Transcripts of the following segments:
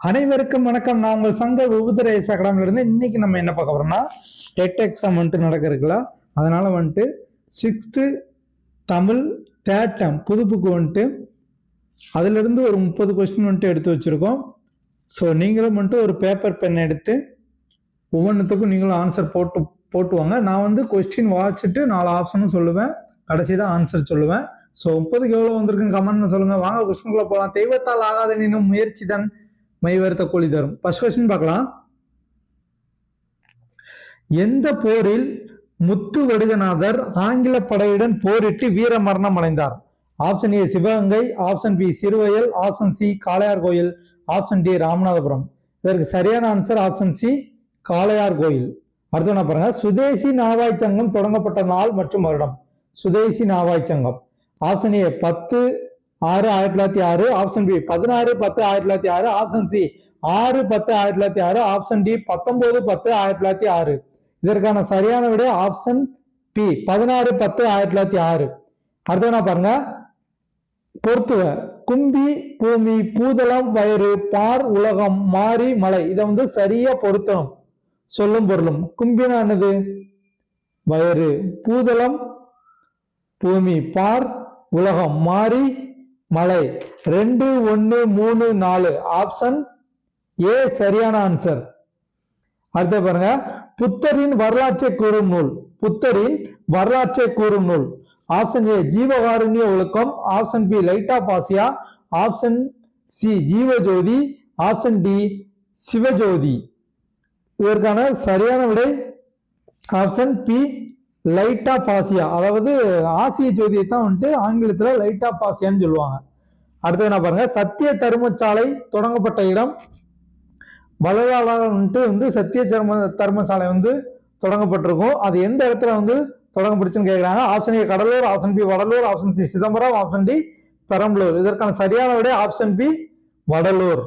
அனைவருக்கும் வணக்கம். நான் உங்கள் சங்க விபுதரேஸ் அகாடமில இருந்து இன்னைக்கு நம்ம என்ன பார்க்க போறோம்னா டெட் எக்ஸாம் வந்துட்டு நடக்கிறதுல அதனால் அதனால வந்துட்டு சிக்ஸ்த்து தமிழ் தேர்ட் டேம் புது புக்கு வந்துட்டு அதிலிருந்து ஒரு முப்பது கொஸ்டின் வந்துட்டு எடுத்து வச்சிருக்கோம். ஸோ நீங்களும் வந்துட்டு ஒரு பேப்பர் பென் எடுத்து ஒவ்வொன்றுத்துக்கும் நீங்களும் ஆன்சர் போட்டு போட்டுவாங்க. நான் வந்து கொஸ்டின் வாசிச்சுட்டு நாலு ஆப்ஷனும் சொல்லுவேன். கடைசி தான் ஆன்சர் சொல்லுவேன். ஸோ முப்பதுக்கு எவ்வளோ வந்திருக்குன்னு கமெண்ட்னு சொல்லுங்க. வாங்க கொஸ்டின்குள்ளே போகலாம் தெய்வத்தால் ஆகாத நின்னும் முயற்சி தான் மை வருத்த கூலி தரும். ஃபர்ஸ்ட் கொஸ்டின் பார்க்கலாம். எந்த போரில் முத்து வடுகநாதர் ஆங்கில படையுடன் போரிட்டு வீர மரணம் அடைந்தார்? Option A Sivagangai. Option B Siruvayal. Option C Kalaiyar Koil. Option D Ramanathapuram. இதற்கு சரியான ஆன்சர் ஆப்ஷன் சி காளையார் கோயில். அடுத்து என்ன பாருங்க? சுதேசி நாவாய் சங்கம் தொடங்கப்பட்ட நாள் மற்றும் வருடம். சுதேசி நாவாய் சங்கம். ஆப்ஷன் ஏ பத்து. ஆறு ஆயிரத்தி தொள்ளாயிரத்தி ஆறு ஆப்ஷன் பி பதினாறு பத்து ஆயிரத்தி தொள்ளாயிரத்தி ஆறு ஆப்ஷன் சி ஆறு பத்து ஆயிரத்தி தொள்ளாயிரத்தி ஆறு ஆப்ஷன் டி பத்தொன்பது பத்து ஆயிரத்தி தொள்ளாயிரத்தி ஆறு. இதற்கான சரியான விட ஆப்ஷன் பி பதினாறு பத்து ஆயிரத்தி தொள்ளாயிரத்தி ஆறு. அடுத்து என்ன பாருங்க. பொருத்துவ கும்பி பூமி பூதளம் வயிறு பார் உலகம் மாறி மலை. இதை வந்து சரியா பொருத்தணும். சொல்லும் பொருளும். கும்பினா என்னது? வயிறு பூதளம் பூமி பார் உலகம் மாறி மலை ரெண்டு ஒன்று மூணு நாலு. ஆப்ஷன் ஏ சரியான ஆன்சர் அடுத்து பாருங்க. புத்தரின் வரலாற்றை கூறும் நூல். புத்தரின் வரலாற்றை கூறும் நூல். ஆப்ஷன் ஏ ஜீவகாருண்ய ஒழுக்கம். Option B light of Asia option C Jeevajothi. Option D Sivajothi. இதற்கான சரியான விடை. Option B light of Asia அதாவது ஆசிய ஜோதியை தான் வந்துட்டு ஆங்கிலத்தில் லைட் ஆஃப் ஆசியான்னு சொல்லுவாங்க. அடுத்து என்ன பாருங்க? சத்திய தர்மசாலை தொடங்கப்பட்ட இடம். வள்ளலாரால் வந்துட்டு வந்து சத்திய தர்ம தர்மசாலை வந்து தொடங்கப்பட்டிருக்கும். அது எந்த இடத்துல வந்து தொடங்கப்பட்டுச்சுன்னு கேட்குறாங்க option A Cuddalore option B Vadalur option C Chidambaram option D Perambalur. இதற்கான சரியான விட ஆப்ஷன் பி வடலூர்.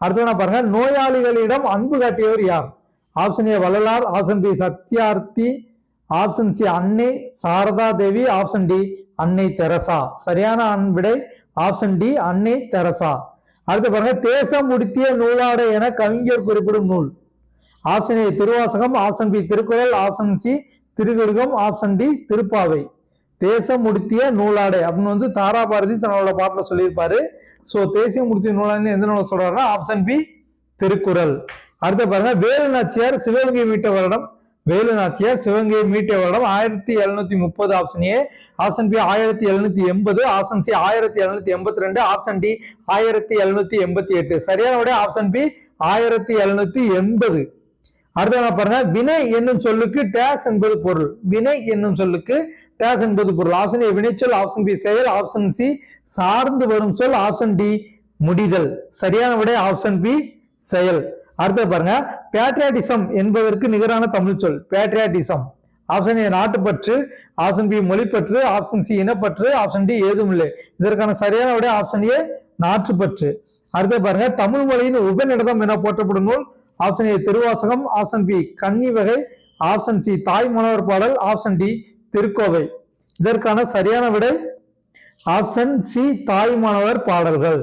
அடுத்து என்ன பாருங்க? நோயாளிகளிடம் அன்பு காட்டியவர் யார்? Option A Vallalar option B Satyarthi option C Annai Sarada Devi. Option D Annai Teresa. சரியான விடை. Option D Annai Teresa. அடுத்து பாருங்க தேசம் முடித்திய நூலாடை என கவிஞர் குறிப்பிடும் நூல். Option A Thiruvasagam. Option B Thirukkural. Option C திருவிருகம். Option D Thiruppavai. தேசம் முடித்திய நூலாடை அப்படின்னு வந்து தாராபாரதி தன்னோட பாட்டில் சொல்லியிருப்பாரு. ஸோ தேசியம் முடித்திய நூலாடைன்னு எந்த நூலை சொல்றாருன்னா ஆப்ஷன் பி திருக்குறள். அடுத்து பாருங்க வேலு நாச்சியார் சிவகங்கை மீட்ட வருடம். வேலு சிவகங்கையை மீட்டிய வருடம் ஆயிரத்தி எழுநூத்தி முப்பது ஆப்ஷன் ஏ ஆப்ஷன் பி ஆயிரத்தி எழுநூத்தி எண்பது ஆப்ஷன் சி ஆயிரத்தி எழுநூத்தி எண்பத்தி ரெண்டு ஆப்ஷன் டி ஆயிரத்தி எழுநூத்தி எண்பத்தி எட்டு. சரியான விட ஆப்ஷன் பி ஆயிரத்தி எழுநூத்தி எண்பது. அடுத்து என்ன பாருங்க? வினை என்னும் சொல்லுக்கு டேஸ் என்பது பொருள். வினை என்னும் சொல்லுக்கு டேஸ் என்பது பொருள். ஆப்ஷன் ஏ வினைச்சொல் ஆப்ஷன் பி செயல் ஆப்ஷன் சி சார்ந்து வரும் சொல் ஆப்ஷன் டி முடிதல். சரியான விடை ஆப்ஷன் பி செயல். அடுத்து பாருங்க பேட்ரியாட்டிசம் என்பதற்கு நிகரான தமிழ் சொல் பேட்ரியாட்டிசம் ஆப்ஷன் ஏ நாட்டுப்பற்று ஆப்ஷன் பி மொழிப்பற்று ஆப்ஷன் சி இனப்பற்று ஆப்ஷன் டி ஏதும் இல்லை. இதற்கான சரியான விடை ஆப்ஷன் ஏ நாட்டுப்பற்று அடுத்து பாருங்க தமிழ் மொழியின் உபநிடதம் என போற்றப்படும் நூல் option A Thiruvasagam option B கன்னி வகை ஆப்ஷன் சி தாய் மாணவர் பாடல் ஆப்ஷன் டி திருக்கோவை. இதற்கான சரியான விடை ஆப்ஷன் சி தாய் மாணவர் பாடல்கள்.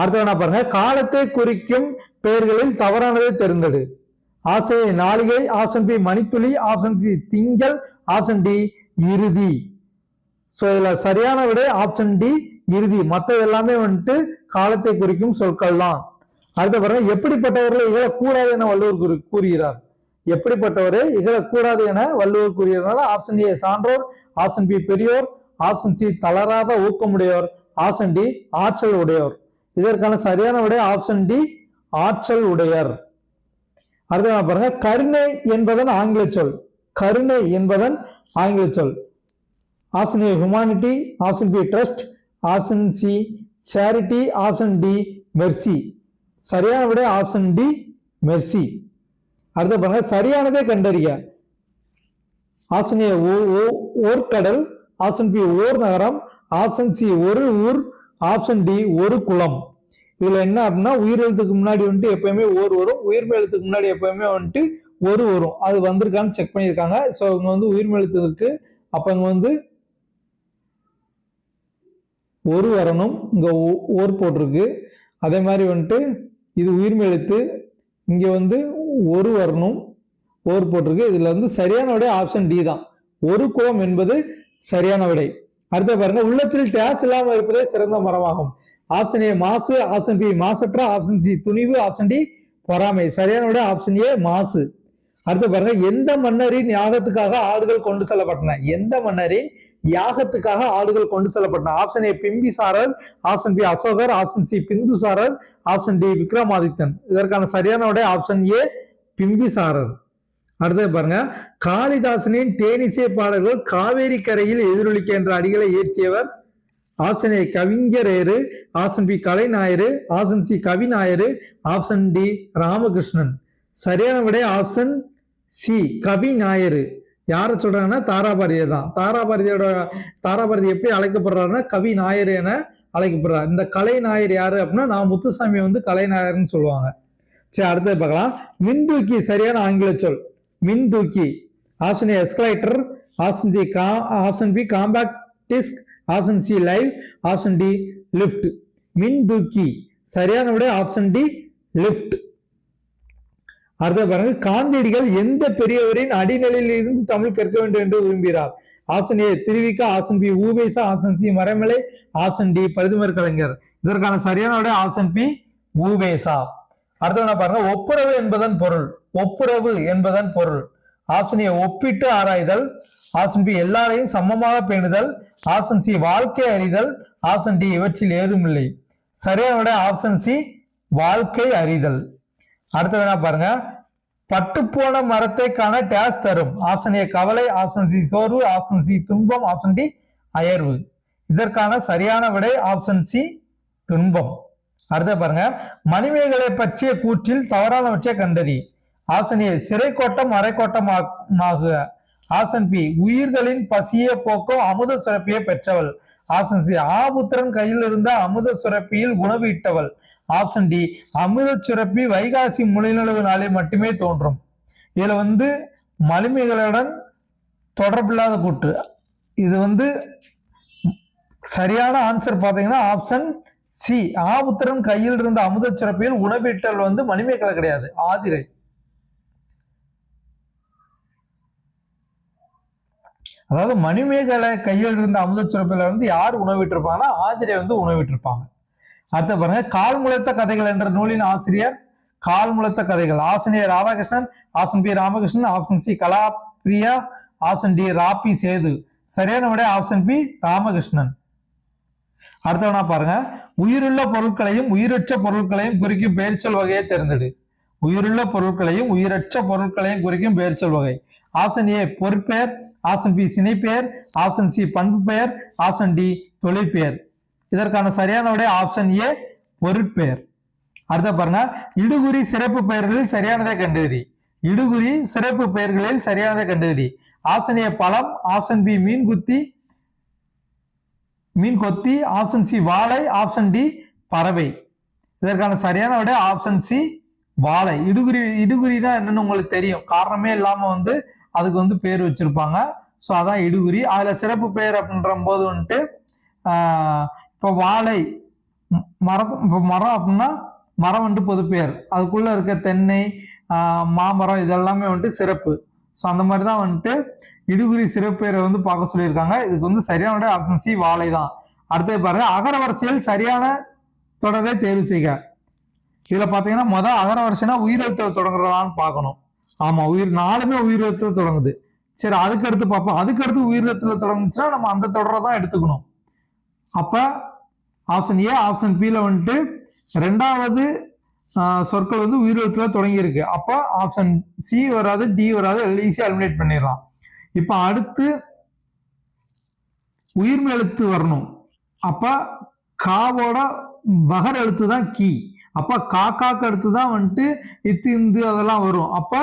அடுத்து என்ன பாருங்க காலத்தை குறிக்கும் பெயர்களில் தவறானதை தேர்ந்தெடு ஆப்ஷன் ஏ நாளிகை ஆப்ஷன் பி மணித்துளி ஆப்ஷன் சி திங்கள் ஆப்ஷன் டி இறுதி. ஸோ இதில் சரியான விடை ஆப்ஷன் டி இறுதி. மற்றது எல்லாமே வந்துட்டு காலத்தை குறிக்கும் சொற்கள் தான். அடுத்த பாருங்க எப்படிப்பட்டவர்களை இகழக்கூடாது என வள்ளுவர் கூறு- கூறுகிறார். எப்படிப்பட்டவரை இகழக்கூடாது என வள்ளுவர் கூறுகிறதுனால ஆப்ஷன் ஏ சான்றோர் ஆப்ஷன் பி பெரியோர் ஆப்ஷன் சி தளராத ஊக்கமுடையோர் ஆப்ஷன் டி ஆற்றல் உடையோர். இதற்கான சரியான விடை ஆப்ஷன் டி ஆற்றல் உடையர். அடுத்து பாருங்க. கருணை என்பதன் ஆங்கில சொல் கருணை என்பதன் ஆங்கில சொல் option A humanity option B trust option C charity option D mercy சரியான விட ஆப்ஷன் டி மெர்சி அடுத்து பாருங்க. சரியானதை கண்டறிய ஆப்ஷன் ஏ ஓர்கடல். ஆப்ஷன் பி ஓர் நகரம். ஆப்ஷன் சி ஒரு ஊர். ஆப்ஷன் டி ஒரு குளம். இதுல என்ன அப்படின்னா உயிரெழுத்துக்கு முன்னாடி வந்துட்டு எப்பயுமே ஓர் வரும். உயிர்மை எழுத்துக்கு முன்னாடி எப்பயுமே வந்துட்டு ஒரு வரும். அது வந்திருக்கான்னு செக் பண்ணியிருக்காங்க. ஸோ இவங்க வந்து உயிர்மை எழுத்து இருக்கு அப்ப இங்க வந்து ஒரு வரணும். இங்க ஓ- ஓர் போட்டிருக்கு. அதே மாதிரி வந்துட்டு இது உயிர்மை எழுத்து இங்கே வந்து ஒரு வரணும். ஓர் போட்டிருக்கு. இதில் வந்து சரியான விடை ஆப்ஷன் டி தான். ஒரு கோம் என்பது சரியான விடை. அடுத்த பாருங்க உள்ளத்தில் டேஸ் இல்லாமல் இருப்பதே சிறந்த மரமாகும். ஆப்ஷன் ஏ மாசு ஆப்ஷன் பி மாசற்ற ஆப்ஷன் சி துணிவு ஆப்ஷன் டி பொறாமை. சரியான விட ஆப்ஷன் ஏ மாசு. அடுத்து பாருங்க எந்த மன்னரின் யாகத்துக்காக ஆடுகள் கொண்டு செல்லப்பட்டன? எந்த மன்னரின் யாகத்துக்காக ஆடுகள் கொண்டு செல்லப்பட்டன? Option A Bimbisara option B Ashoka option C Bindusara option D Vikramaditya. இதற்கான சரியான விடை ஆப்ஷன் ஏ பிம்பிசாரர். அடுத்தது பாருங்க காளிதாசனின் தேனிசை பாடல்கள் காவேரி கரையில் எதிரொலிக்க என்ற அடிகளை இயற்றியவர் ஆப்ஷன் ஏ கவிஞரேறு ஆப்ஷன் பி கலைநாயரு ஆப்ஷன் சி கவிநாயரு ஆப்ஷன் டி ராமகிருஷ்ணன். சரியான விட ஆப்ஷன் சி கவி நாயரு யாரை சொல்றாங்கன்னா தாராபாரதியை தான். தாராபாரதியோட தாராபாரதி எப்படி அழைக்கப்படுறாருன்னா கவி நாயர் என அழைக்கப்படுறார். இந்த கலை நாயர் யாரு அப்படின்னா நான் முத்துசாமி வந்து கலை நாயர்னு சொல்லுவாங்க. சரி அடுத்தது பார்க்கலாம். மின்தூக்கி சரியான ஆங்கில சொல். மின்தூக்கி. Option A escalator option G கா option B compact disc option C live option D lift மின்தூக்கி சரியான விட ஆப்ஷன் டி லிஃப்ட் அடுத்த பாருங்க காந்தியடிகள் எந்த பெரியவரின் அடிநிலையில் இருந்து தமிழ் கற்க வேண்டும் என்று விரும்புகிறார்? Option A Thiruvika. Option B Uvesa option C Maraimalai. Option D பிரதமர் கலைஞர். இதற்கான சரியான விட ஆப்ஷன் பி ஊவேசா அடுத்தவன பாருங்க ஒப்புரவு என்பதன் பொருள். ஒப்புரவு என்பதன் பொருள். ஆப்ஷன் ஏ ஒப்பிட்டு ஆராய்தல். ஆப்ஷன் பி எல்லாரையும் சமமாக பேணுதல். ஆப்ஷன் சி வாழ்க்கை அறிதல். ஆப்ஷன் டி இவற்றில் ஏதும் இல்லை. சரியான விட ஆப்ஷன் சி வாழ்க்கை அறிதல். அடுத்தது என்ன பாருங்க? பட்டுப்போன மரத்தை காண டேஸ் தரும். ஆப்ஷன் ஏ கவலை. ஆப்ஷன் சி சோர்வு. ஆப்ஷன் சி துன்பம். ஆப்ஷன் டி அயர்வு. இதற்கான சரியான விடை ஆப்ஷன் சி துன்பம். அடுத்த பாருங்க. மணிமேகலை பற்றிய கூற்றில் தவறானவற்றை கண்டறி. ஆப்ஷன் ஏ சிறை கோட்டம் அரைக்கோட்டமாகுக ஆப்ஷன் பி உயிர்களின் பசிய போக்கும் அமுத சுரப்பியை பெற்றவள். ஆப்ஷன் சி ஆபுத்திரன் கையில் இருந்த அமுத சுரப்பியில் உணவு இட்டவள். ஆப்ஷன் டி அமுத சுரப்பி வைகாசி முழுநிலவு நாளில் மட்டுமே தோன்றும். இதுல வந்து மலிமைகளுடன் தொடர்பில்லாத கூற்று இது வந்து சரியான ஆன்சர் பார்த்தீங்கன்னா ஆப்ஷன் சி ஆபுத்திரன் கையில் இருந்த அமுத சுரப்பியில் உணவிட்டல் வந்து மலிமைகளை கிடையாது ஆதிரை. அதாவது மணிமேகலை கையில் இருந்த அமுத சுரப்பில வந்து யார் உணவிட்டிருப்பாங்கன்னா ஆதிரை வந்து உணவிட்டிருப்பாங்க. அடுத்த பாருங்க கால் முளைத்த கதைகள் என்ற நூலின் ஆசிரியர் கால் முளைத்த கதைகள். ஆசிரியர் Radhakrishnan option B Ramakrishnan option C Kala Priya option D Rabi Sethu. சரியான விட ஆப்ஷன் பி ராமகிருஷ்ணன். அடுத்தவனா பாருங்க உயிருள்ள பொருட்களையும் உயிரற்ற பொருட்களையும் குறிக்கும் பெயர்ச்சொல் வகையை தேர்ந்தெடு. உயிருள்ள பொருட்களையும் உயிரற்ற பொருட்களையும் குறிக்கும் பெயர்ச்சொல் வகை. ஆப்ஷன் ஏ பொருட்பெயர் ஆப்ஷன் பி சினைப்பெயர் ஆப்ஷன் சி பண்பு பெயர் ஆப்ஷன் டி தொழிற்பெயர். இதற்கான சரியான விடை ஆப்ஷன் ஏ பொருட்பெயர் அடுத்த பாருங்க இடுகுறி சிறப்பு பெயர்களில் சரியானதை கண்டுபிடி இடுகுறி சிறப்பு பெயர்களில் சரியானதை கண்டுபிடி ஆப்ஷன் ஏ பழம் ஆப்ஷன் பி மீன் குத்தி மீன் கொத்தி ஆப்ஷன் சி வாழை ஆப்ஷன் டி பறவை. இதற்கான சரியான விட ஆப்ஷன் சி வாழை. இடுகுறி இடுகுறினா என்னன்னு உங்களுக்கு தெரியும். காரணமே இல்லாம வந்து அதுக்கு வந்து பேர் வச்சிருப்பாங்க. ஸோ அதான் இடுகுறி. அதில் சிறப்பு பெயர் அப்படின்ற போது வந்துட்டு இப்போ வாழை மரம் இப்போ மரம் அப்படின்னா மரம் வந்துட்டு பொது பெயர். அதுக்குள்ளே இருக்க தென்னை மாமரம் இதெல்லாமே வந்துட்டு சிறப்பு. ஸோ அந்த மாதிரி தான் வந்துட்டு இடுகுறி சிறப்பெயரை வந்து பார்க்க சொல்லியிருக்காங்க. இதுக்கு வந்து சரியான ஆப்ஷன் சி வாழை தான் அடுத்தது பாருங்க அகர வரிசையில் சரியான தொடரை தேர்வு செய்க. இதில் பார்த்தீங்கன்னா மொதல் அகர வரிசைனா உயிரெழுத்தில் தொடங்குறதான்னு பார்க்கணும். ஆமா உயிர் நாலுமே உயிரெழுத்துல தொடங்குது. சரி அதுக்கு அடுத்து பார்ப்போம் அதுக்கு அடுத்து உயிரெழுத்துல தொடங்குச்சுன்னா நம்ம அந்த தொடரை தான் எடுத்துக்கணும். அப்ப ஆப்ஷன் ஏ ஆப்ஷன் பில வந்துட்டு ரெண்டாவது சொற்கள் வந்து உயிரெழுத்துல தொடங்கி இருக்கு அப்ப ஆப்ஷன் சி வராது டி வராது ஈஸியா அலிமினேட் பண்ணிடலாம். இப்ப அடுத்து உயிர் எழுத்து வரணும். அப்ப காவோட மகர் எழுத்து தான் கீ அப்போ காக்காக்கு அடுத்து தான் வந்துட்டு இத்து இந்து அதெல்லாம் வரும். அப்போ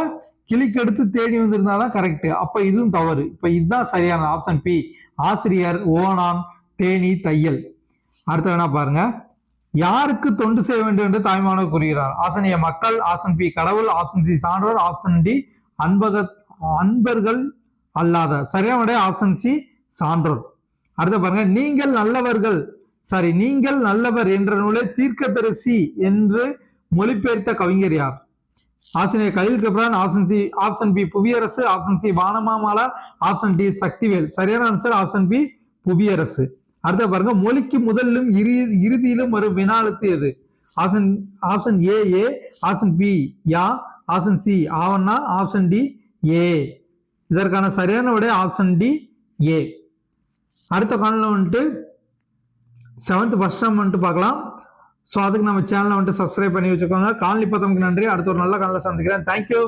கிளிக்கு அடுத்து தேடி வந்திருந்தாதான் கரெக்டு அப்போ இதுவும் தவறு. இப்போ இதுதான் சரியான ஆப்ஷன் பி ஆசிரியர் ஓணான் தேனி தையல். அடுத்து வேணா பாருங்க. யாருக்கு தொண்டு செய்ய வேண்டும் என்று தாய்மானவர் கூறுகிறார். ஆப்ஷன் ஏ மக்கள். ஆசன் பி கடவுள். ஆப்ஷன் சி சான்றோர். ஆப்ஷன் டி அன்பக அன்பர்கள் அல்லாத. சரியான ஆப்ஷன் சி சான்றோர். அடுத்த பாருங்க. நீங்கள் நல்லவர்கள். சாரி நீங்கள் நல்லவர் என்ற நூலை தீர்க்கதரிசி என்று மொழிபெயர்த்த கவிஞர் யார்? ஆசிரியர் Khalil Gibran. Option C option B Puviyarasu. Option C வானமாமலா. Option D Sakthivel. சரியான ஆன்சர் ஆப்ஷன் பி புவியரசு. அடுத்த பாருங்க மொழிக்கு முதலிலும் இறு இறுதியிலும் வரும் வினாலத்து எது? ஆப்ஷன் ஆப்ஷன் ஏ ஏ ஆப்ஷன் பி யா. ஆப்ஷன் சி ஆவண்ணா. ஆப்ஷன் டி ஏ இதற்கான சரியான விட ஆப்ஷன் டி ஏ அடுத்த காலில் வந்துட்டு செவன்த் பஸ் டைம் வந்துட்டு பார்க்கலாம். ஸோ அதுக்கு நம்ம சேனலை வந்துட்டு சப்ஸ்கிரைப் பண்ணி வச்சுக்கோங்க. காலனி பார்த்தவங்களுக்கு நன்றி. அடுத்த ஒரு நல்ல காலில் சந்திக்கிறேன். தேங்க்யூ